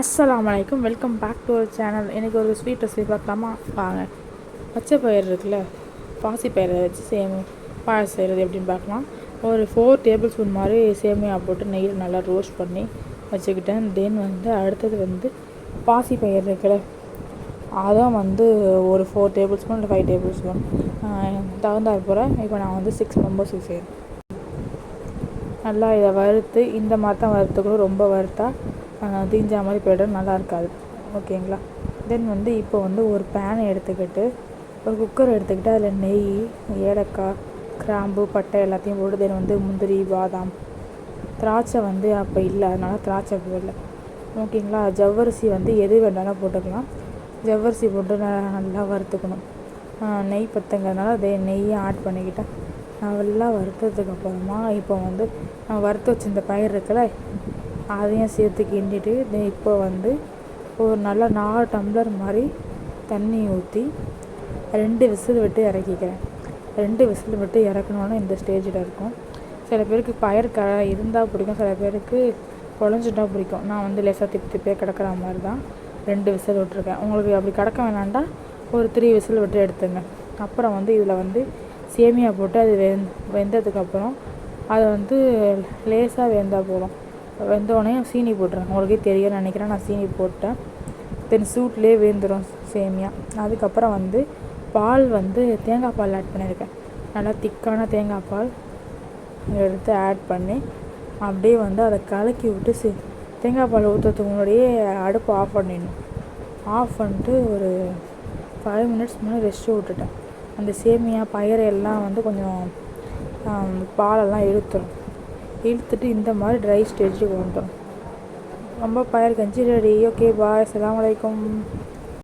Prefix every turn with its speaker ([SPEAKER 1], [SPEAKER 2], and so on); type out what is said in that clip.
[SPEAKER 1] அஸ்லாம் வலைக்கும் welcome back to our channel எனக்கு ஒரு ஸ்வீட் ரெசிபி பார்க்கலாமா? வாங்க. பச்சை பயிர் இருக்குல்ல பாசி பயிரை வச்சு சேமி பாயசம் செய்கிறது எப்படின்னு பார்க்கலாம். ஒரு ஃபோர் டேபிள் ஸ்பூன் மாதிரி சேமியா போட்டு நெய்யில் நல்லா ரோஸ்ட் பண்ணி வச்சுக்கிட்டேன். தென் வந்து அடுத்தது வந்து பாசி பயிர் இருக்குல்ல அதான் வந்து ஒரு ஃபோர் டேபிள் ஸ்பூன் இல்லை ஃபைவ் டேபிள் ஸ்பூன் தகுந்தாற் போல் இப்போ நான் வந்து சிக்ஸ் மெம்பர்ஸுக்கு செய்கிறேன் நல்லா இதை வறுத்து இந்த மாதிரி தான் வறுத்துக்கணும். ரொம்ப வறுத்தா தீஞ்சா மாதிரி போய்டும் நல்லா இருக்காது ஓகேங்களா? தென் வந்து இப்போ வந்து ஒரு பேனை எடுத்துக்கிட்டு ஒரு குக்கர் எடுத்துக்கிட்டு அதில் நெய் ஏலக்காய் கிராம்பு பட்டை எல்லாத்தையும் போட்டு தென் வந்து முந்திரி பாதாம் திராட்சை வந்து அப்போ இல்லை. அதனால் திராட்சை போடல. ஓகேங்களா? ஜவ்வரிசி வந்து எது வேணாலும் போட்டுக்கலாம். ஜவ்வரிசி போட்டு நல்லா வறுத்துக்கணும். நெய் பத்துங்கிறதுனால அதே நெய்யை ஆட் பண்ணிக்கிட்டேன். நல்லா வறுத்ததுக்கு அப்புறமா இப்போ வந்து நான் வறுத்து வச்சிருந்த பயிர் இருக்குல்ல அதையும் சேர்த்து கிண்டிட்டு இப்போ வந்து ஒரு நல்ல நாலு டம்ளர் மாதிரி தண்ணி ஊற்றி ரெண்டு விசில் விட்டு இறக்கிக்கிறேன். ரெண்டு விசில் விட்டு இறக்கணுன்னா இந்த ஸ்டேஜில் இருக்கும். சில பேருக்கு பயிர் க இருந்தால் பிடிக்கும். சில பேருக்கு குழஞ்சிட்டா பிடிக்கும். நான் வந்து லேசாக திப்பி திப்பியாக கிடக்கிற மாதிரி தான் ரெண்டு விசில் விட்டுருக்கேன். உங்களுக்கு அப்படி கிடக்க வேணாண்டா ஒரு த்ரீ விசில் விட்டு எடுத்துங்க. அப்புறம் வந்து இதில் வந்து சேமியா போட்டு அது வெந் வெந்ததுக்கப்புறம் அதை வந்து லேசாக வெந்தால் போதும். வெந்தோடனே சீனி போட்டுறேன். உங்களுக்கே தெரியும்னு நினைக்கிறேன். நான் சீனி போட்டேன். தென் சூட்லேயே வெந்துடும் சேமியா. அதுக்கப்புறம் வந்து பால் வந்து தேங்காய் பால் ஆட் பண்ணியிருக்கேன் நல்லா திக்கான தேங்காய் பால். எடுத்து ஆட் பண்ணி அப்படியே வந்து அதை கலக்கி விட்டு சே தேங்காய் பால் ஊற்றுறதுக்கு முன்னாடியே அடுப்பு ஆஃப் பண்ணிடணும். ஆஃப் பண்ணிட்டு ஒரு ஃபைவ் மினிட்ஸ் முன்னாடி ரெஸ்ட்டு விட்டுட்டேன். அந்த சேமியா பயிரை எல்லாம் வந்து கொஞ்சம் பாலெல்லாம் இழுத்துடும் இழுத்துட்டு இந்த மாதிரி ட்ரை ஸ்டேஜுக்கு வந்துட்டோம். ரொம்ப பயிர் கஞ்சி ரெடி ஓகே பாய் சலாம் வலைக்கம்